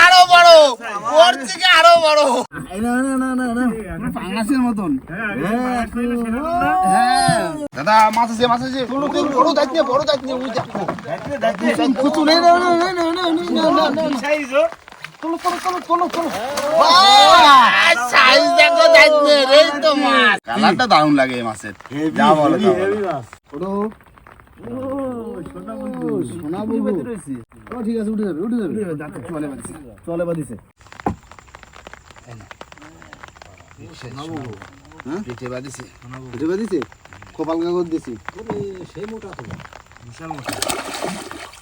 আরও বড় ওর থেকে আরও বড়। দাদা বড় বড় দারুণ লাগে এই মাছের। যা বলো ঠিক আছে উঠে যাবে উঠে যাবে। চলে বাঁধিছে। চলে বাঁধিছে। কপাল কাগজ দিছি সেই মোটা তো বিশাল মোটা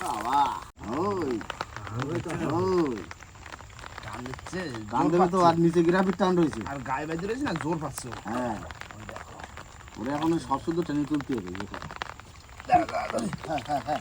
বাবা ওই ওই দিচ্ছে টান দেবে তো আর নিচে গ্রাফিক টান রয়েছে আর গায়ে বাজে রয়েছে না জোর পাচ্ছে হ্যাঁ ওরে এখন সব শুদ্ধ টেনে তুলতে হবে হ্যাঁ, হ্যাঁ।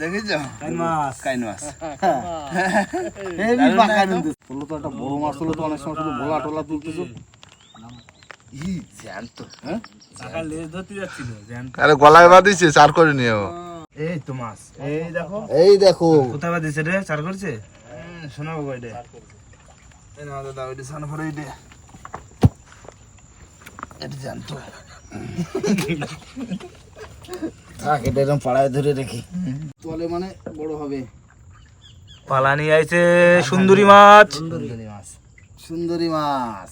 দেখেছ? কাইন মাছ হেভি পাকা কিন্তু। তোলো তো একটা বড় মাছ তোলো তো অনেক সময় শুধু ভোলা টোলা তুলতেছো। ই জ্যান্ত। হ্যাঁ? আরে গলায় বাঁধিছে চার করে নিও এই তো মাছ। এই দেখো। এই দেখো। কোথায় বাদিছে রে? চার করছে? শোনাবো কয়টা? এই না দাদা ওইটা সান করে দে এটা জানতো থাক এটা এরকম পাড়ায় ধরে রেখে। তলে মানে বড় হবে। পালানি আইছে সুন্দরী মাছ। সুন্দরী মাছ। সুন্দরী মাছ।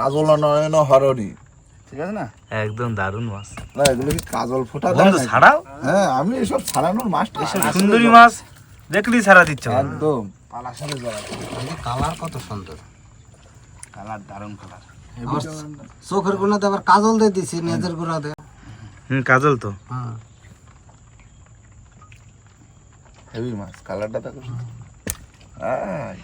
কাজল নয়ন হরণি। ঠিক আছে না? একদম দারুণ মাছ। না এগুলো কি কাজল ফোটা বন্ধু ছাড়াও? হ্যাঁ আমি এসব ছাড়ানোর মাছ মাছটা সুন্দরী মাছ দেখলি ছাড়া দিচ্ছ একদম। পালার সাথে জড়া কালার কত সুন্দর। কালার দারুণ কালার চোখের গুণাতে আবার কাজল দিয়ে দিছি নেজের গুণাতে হুম কাজল তো। হ্যাঁ। হেভি মাছ কালারটা দেখো। শুধু। আয়।